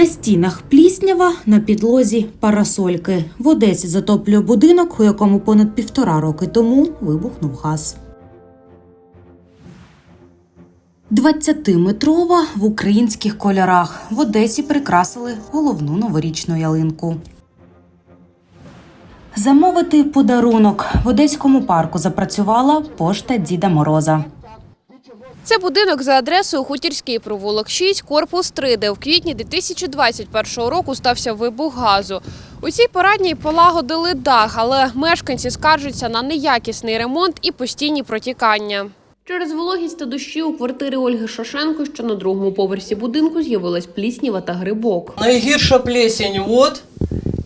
На стінах пліснява, на підлозі парасольки. В Одесі затоплює будинок, у якому понад півтора роки тому вибухнув газ. 20-метрова в українських кольорах. В Одесі прикрасили головну новорічну ялинку. Замовити подарунок в одеському парку запрацювала пошта Діда Мороза. Це будинок за адресою Хутірський провулок 6, корпус 3, де в квітні 2021 року стався вибух газу. У цій порадній полагодили дах, але мешканці скаржаться на неякісний ремонт і постійні протікання. Через вологість та дощі у квартири Ольги Шошенко, що на другому поверсі будинку, з'явилась плісніва та грибок. Найгірша плесень вот,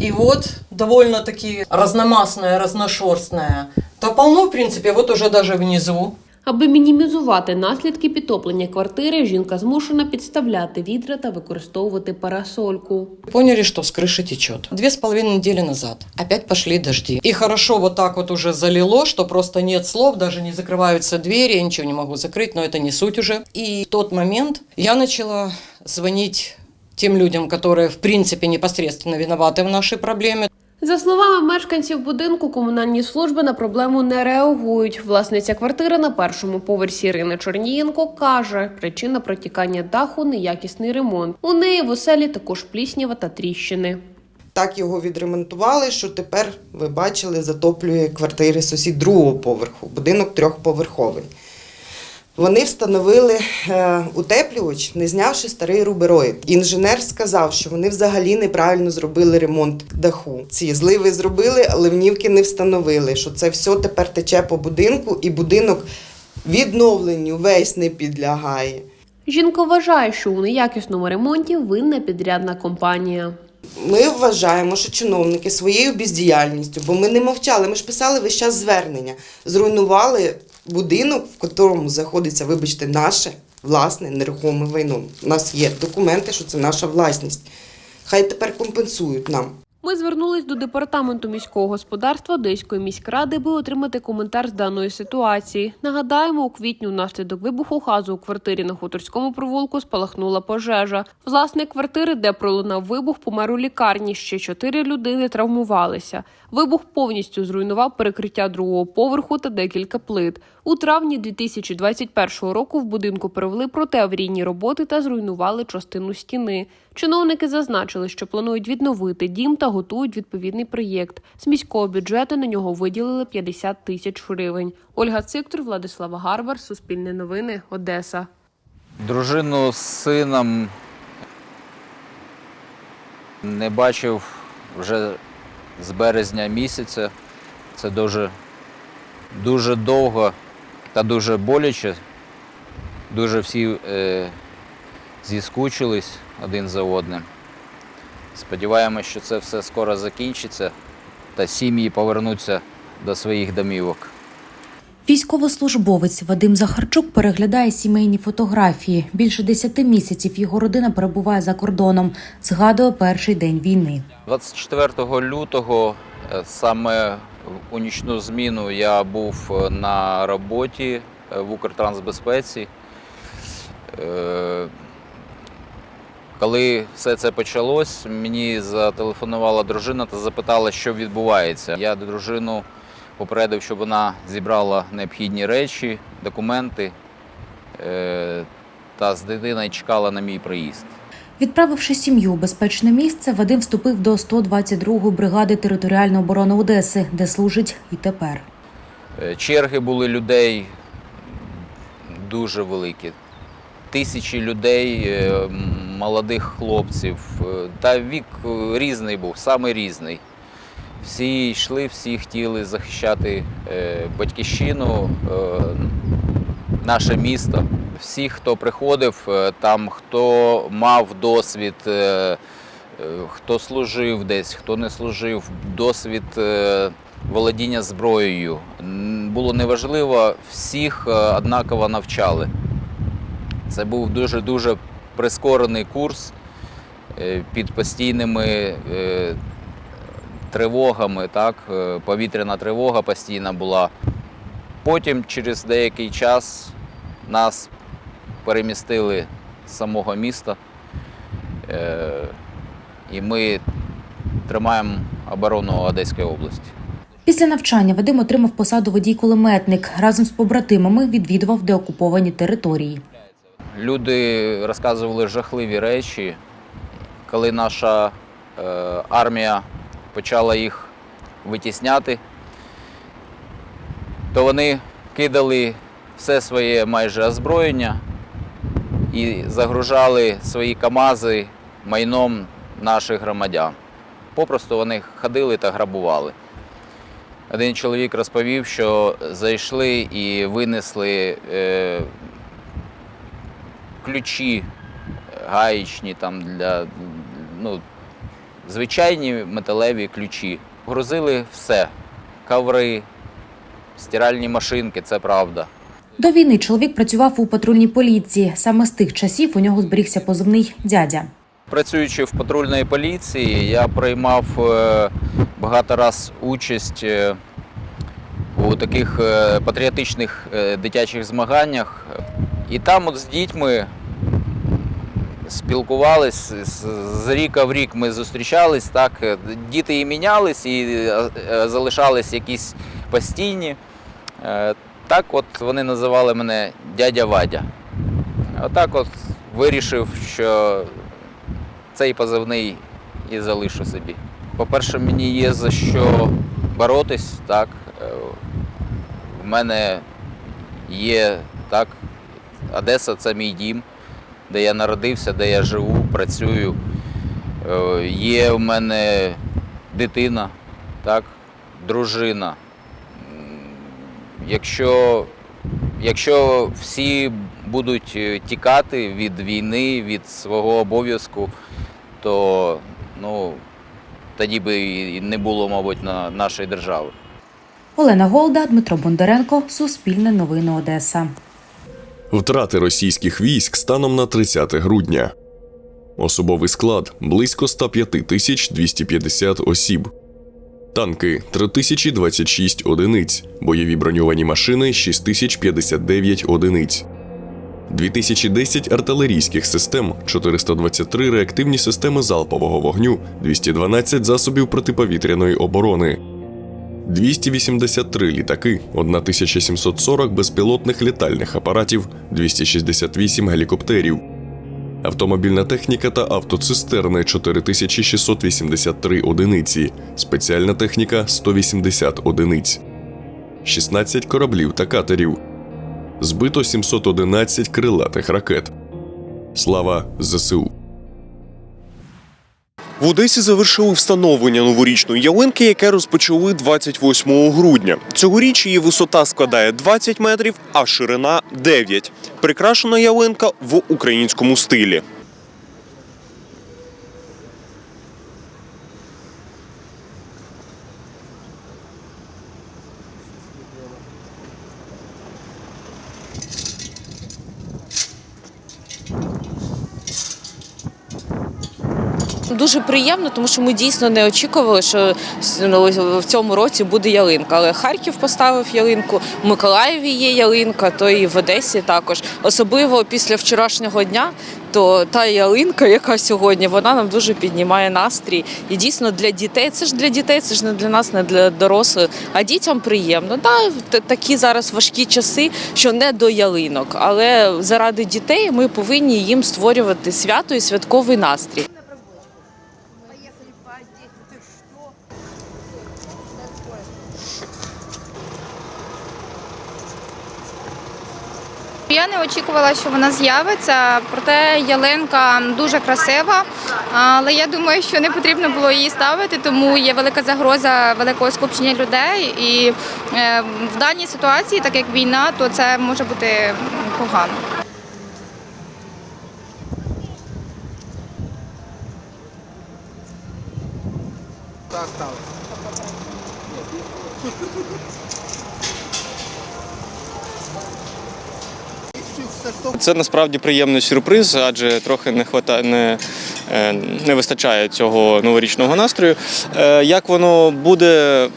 и вот довольно-таки разномастная, разношерстная. То полно, в принципе, вот уже даже внизу. Аби мінімізувати наслідки підтоплення квартири, жінка змушена підставляти відра та використовувати парасольку. Поняли, что с крыши течет. Две с половиной недели назад опять пошли дожди. И хорошо вот так вот уже залило, что просто нет слов, даже не закрываются двери, я ничего не могу закрыть, но это не суть уже. И в тот момент я начала звонить тем людям, которые в принципе непосредственно виноваты в нашей проблеме. За словами мешканців будинку, комунальні служби на проблему не реагують. Власниця квартири на першому поверсі Ірина Чорнієнко каже, причина протікання даху неякісний ремонт. У неї в оселі також пліснява та тріщини. Так його відремонтували, що тепер ви бачили, затоплює квартири сусід другого поверху, будинок трьохповерховий. Вони встановили е, утеплювач, не знявши старий рубероїд. Інженер сказав, що вони взагалі неправильно зробили ремонт даху. Ці зливи зробили, а ливнівки не встановили. Що це все тепер тече по будинку, і будинок відновленню весь не підлягає. Жінка вважає, що у неякісному ремонті винна підрядна компанія. Ми вважаємо, що чиновники своєю бездіяльністю, бо ми не мовчали, ми ж писали весь час звернення, зруйнували будинок, в якому знаходиться, вибачте, наше власне нерухоме майно. У нас є документи, що це наша власність. Хай тепер компенсують нам. Ми звернулись до департаменту міського господарства Одеської міськради, аби отримати коментар з даної ситуації. Нагадаємо, у квітні внаслідок вибуху газу у квартирі на хуторському провулку спалахнула пожежа. Власник квартири, де пролунав вибух, помер у лікарні. Ще чотири людини травмувалися. Вибух повністю зруйнував перекриття другого поверху та декілька плит. У травні 2021 року в будинку провели протиаврійні роботи та зруйнували частину стіни. Чиновники зазначили, що планують відновити дім та готують відповідний проєкт. З міського бюджету на нього виділили 50 тисяч гривень. Ольга Циктор, Владислава Гарбар, Суспільне новини, Одеса. Дружину з сином не бачив вже з березня місяця. Це дуже, дуже довго та дуже боляче. Дуже всі е, зіскучились один за одним. Сподіваємось, що це все скоро закінчиться та сім'ї повернуться до своїх домівок. Військовослужбовець Вадим Захарчук переглядає сімейні фотографії. Більше десяти місяців його родина перебуває за кордоном. Згадує перший день війни. 24 лютого, е, саме у нічну зміну, я був е, на роботі е, в Укртрансбезпеці. Е, Коли все це почалось, мені зателефонувала дружина та запитала, що відбувається. Я дружину попередив, щоб вона зібрала необхідні речі, документи та з дитиною чекала на мій приїзд. Відправивши сім'ю у безпечне місце, Вадим вступив до 122-ї бригади територіальної оборони Одеси, де служить і тепер. Е, Черги були людей дуже великі. Тисячі людей, е, молодих хлопців. е, Та вік різний був, саме різний. Всі йшли, всі хотіли захищати батьківщину, наше місто. Всі, хто приходив, е, там хто мав досвід, е, е, хто служив десь, хто не служив, досвід володіння зброєю. Було неважливо, всіх однаково навчали. Це був дуже-дуже прискорений курс під постійними тривогами. Так? Повітряна тривога постійна була. Потім, через деякий час, нас перемістили з самого міста. Е, і ми тримаємо оборону Одеської області. Після навчання Вадим отримав посаду водій-кулеметник. Разом з побратимами відвідував деокуповані території. Люди розказували жахливі речі, коли наша е, армія почала їх витісняти, то вони кидали все своє майже озброєння і загружали свої КАМАЗи майном наших громадян. Попросту вони ходили та грабували. Один чоловік розповів, що зайшли і винесли е, ключі гаєчні там для ну, звичайні металеві ключі. Грузили все: коври, стиральні машинки, це правда. До війни чоловік працював у патрульній поліції. Саме з тих часів у нього зберігся позивний дядя. Працюючи в патрульній поліції, я приймав е, багато раз участь е, у таких е, патріотичних дитячих змаганнях. І там от з дітьми спілкувались, з- ріка в рік ми зустрічались. Так, діти і мінялись, і залишались якісь постійні. Е, Так от вони називали мене дядя Вадя. Отак от вирішив, що цей позивний і залишу собі. По-перше, мені є за що боротись, так. Е, В мене є так. Одеса це мій дім, де я народився, де я живу, працюю. Е, Є в мене дитина, так, дружина. Якщо, якщо всі будуть е, тікати від війни, від свого обов'язку, то ну, тоді би і не було, мабуть, на нашої держави. Олена Голда, Дмитро Бондаренко, Суспільне новини Одеса. Втрати російських військ станом на 30 грудня. Особовий склад близько 105 тисяч 250 осіб. Танки 3026 одиниць. Бойові броньовані машини 6059 одиниць. 2010 артилерійських систем, 423 реактивні системи залпового вогню, 212 засобів протиповітряної оборони. 283 літаки, 1740 безпілотних літальних апаратів, 268 гелікоптерів. Автомобільна техніка та автоцистерни 4683 одиниці, спеціальна техніка 180 одиниць, 16 кораблів та катерів. Збито 711 крилатих ракет. Слава ЗСУ. В Одесі завершили встановлення новорічної ялинки, яке розпочали 28 грудня. Цьогоріч її висота складає 20 метрів, а ширина 9. Прикрашена ялинка в українському стилі. Дуже приємно, тому що ми дійсно не очікували, що ну, в цьому році буде ялинка. Але Харків поставив ялинку, в Миколаєві є ялинка, то і в Одесі також. Особливо після вчорашнього дня, то та ялинка, яка сьогодні, вона нам дуже піднімає настрій. І дійсно для дітей це ж для дітей, це ж не для нас, не для дорослих. А дітям приємно. Да, такі зараз важкі часи, що не до ялинок, але заради дітей ми повинні їм створювати свято і святковий настрій. Я не очікувала, що вона з'явиться, проте ялинка дуже красива. Але я думаю, що не потрібно було її ставити, тому є велика загроза великого скупчення людей. І е, в даній ситуації, так як війна, то це може бути погано. Це насправді приємний сюрприз, адже трохи не хвата... не, е, не вистачає цього новорічного настрою. Е, Як воно буде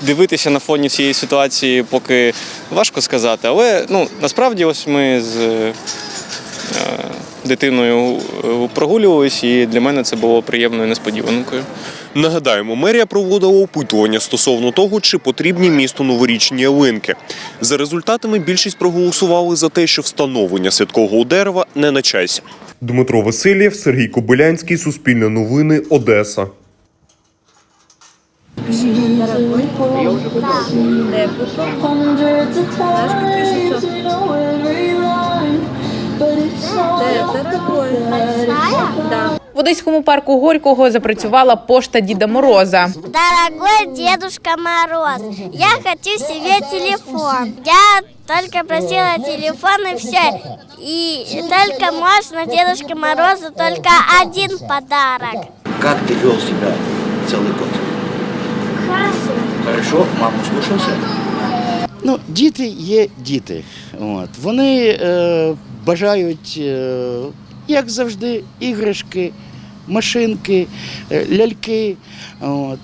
дивитися на фоні цієї ситуації, поки важко сказати. Але ну, насправді ось ми з, е, дитиною е, прогулювались, і для мене це було приємною несподіванкою. Нагадаємо, мерія проводила опитування стосовно того, чи потрібні місту новорічні ялинки. За результатами більшість проголосували за те, що встановлення святкового дерева не на часі. Дмитро Васильєв, Сергій Кобилянський, Суспільне новини, Одеса. В Одеському парку Горького запрацювала пошта Діда Мороза. Дорогой Дедушка Мороз, я хочу себе телефон. Я только просила телефон и все. И только можно Дедушке Морозу только один подарок. Как ты вел себя целый год? Хорошо. Хорошо, маму слушался? Ну, діти є діти. От. Вони е, бажають, е, як завжди, іграшки, машинки, е, ляльки.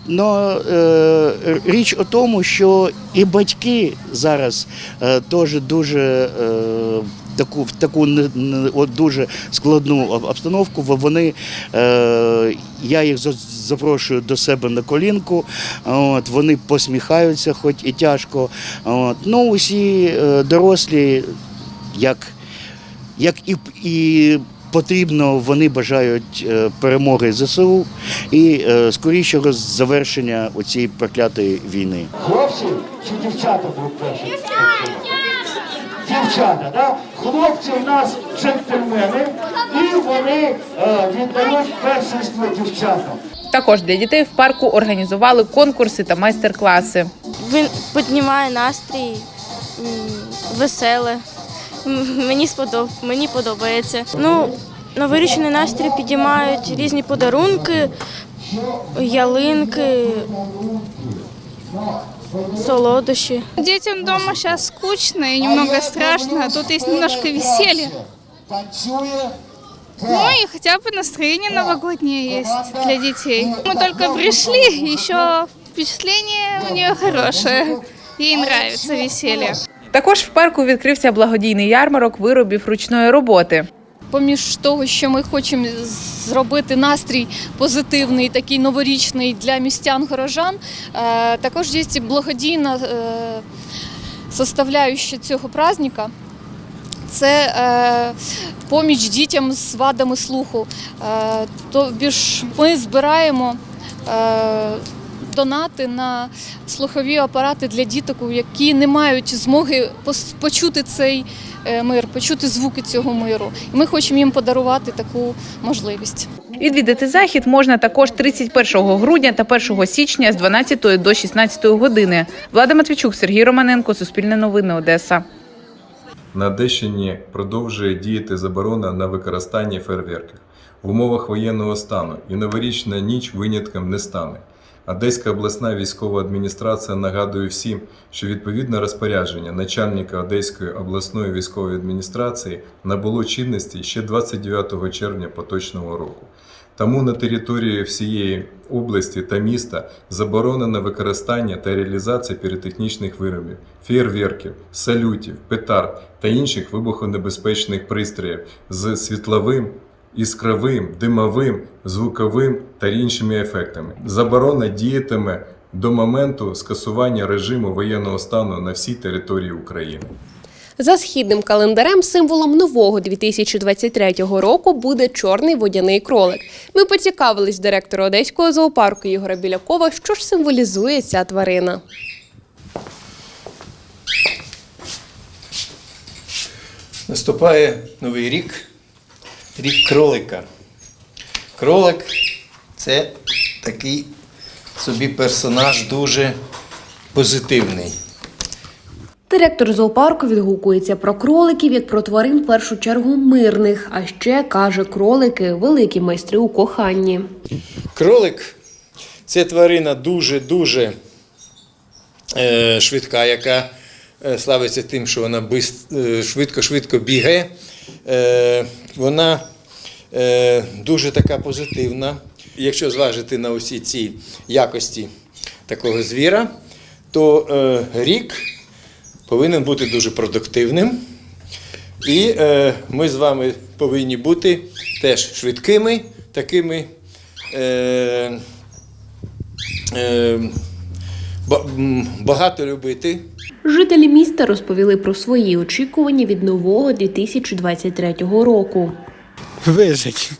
Но е, річ у тому, що і батьки зараз теж дуже таку, в таку дуже складну обстановку. во- Вони, е, я їх запрошую до себе на колінку. От, вони посміхаються, хоч і тяжко. От. Ну, усі дорослі, як, як і, і потрібно, вони бажають е, перемоги ЗСУ і е, скорішого завершення цієї проклятої війни. Хлопці чи дівчата будуть перші? Дівчата, да? Хлопці в нас джентльмени, і вони е, віддають першинство дівчатам. Також для дітей в парку організували конкурси та майстер-класи. Він піднімає настрій, веселе. Мені сподоб... мені подобається. Ну, новорічний настрій підіймають різні подарунки, ялинки, солодощі. Детям дома сейчас скучно и немного страшно, а тут есть немножко веселья. Танцює Ну и хотя бы настроение новогоднее есть для детей. Мы только пришли, еще впечатление у нее хорошее. Ей нравится веселье. Також в парку відкрився благодійний ярмарок виробів ручної роботи. Поміж того, що ми хочемо зробити настрій позитивний, такий новорічний для містян горожан, е, також є благодійна е, составляюща цього праздника. Це е, поміч дітям з вадами слуху. Тобі ж ми збираємо донати на слухові апарати для діток, які не мають змоги почути цей е, мир, почути звуки цього миру. І ми хочемо їм подарувати таку можливість. Відвідати захід можна також 31 грудня та 1 січня з 12 до 16 години. Влада Матвійчук, Сергій Романенко, Суспільне новини, Одеса. На Одещині продовжує діяти заборона на використання фейерверків в умовах воєнного стану, і новорічна ніч винятком не стане. Одеська обласна військова адміністрація нагадує всім, що відповідне розпорядження начальника Одеської обласної військової адміністрації набуло чинності ще 29 червня поточного року. Тому на території всієї області та міста заборонено використання та реалізація піротехнічних виробів, фєєрверків, салютів, петард та інших вибухонебезпечних пристроїв з світловим, іскровим, димовим, звуковим та іншими ефектами. Заборона діятиме до моменту скасування режиму воєнного стану на всій території України. За східним календарем символом нового 2023 року буде чорний водяний кролик. Ми поцікавились директора одеського зоопарку Ігоря Білякова, що ж символізує ця тварина. Наступає новий рік, рік кролика. Кролик це такий собі персонаж дуже позитивний. Директор зоопарку відгукується про кроликів як про тварин в першу чергу мирних. А ще каже, кролики великі майстри у коханні. Кролик це тварина дуже-дуже е, швидка, яка е, славиться тим, що вона е, швидко-швидко бігає. Вона е, дуже така позитивна. Якщо зважити на усі ці якості такого звіра, то е, рік повинен бути дуже продуктивним. І е, ми з вами повинні бути теж швидкими, такими. Багато любити. Жителі міста розповіли про свої очікування від нового 2023 року. Вижить.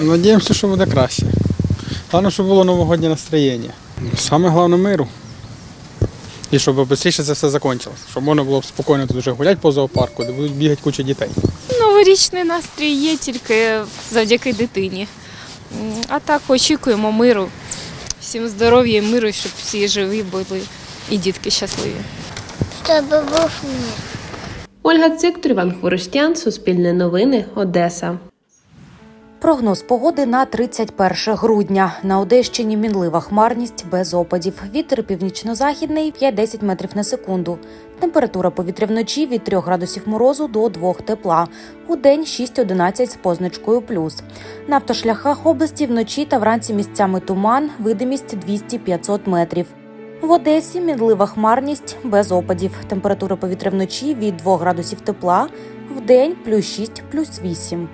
Надіємося, що буде краще. Головне, щоб було новогоднє настроєння. Саме головне миру. І щоб швидше це все закінчилось. Щоб можна було б спокійно тут вже гуляти по зоопарку, де будуть бігати куча дітей. Новорічний настрій є тільки завдяки дитині. А так очікуємо миру. Всім здоров'я і миру, щоб всі живі були і дітки щасливі. Був мир. Ольга Циктор, Іван Хворостян, Суспільне новини, Одеса. Прогноз погоди на 31 грудня. На Одещині мінлива хмарність без опадів. Вітер північно-західний 5-10 метрів на секунду. Температура повітря вночі від 3 градусів морозу до 2 тепла. У день 6-11 з позначкою плюс. На автошляхах області вночі та вранці місцями туман, видимість 200-500 метрів. В Одесі мінлива хмарність без опадів. Температура повітря вночі від 2 градусів тепла, в день плюс 6, плюс 8.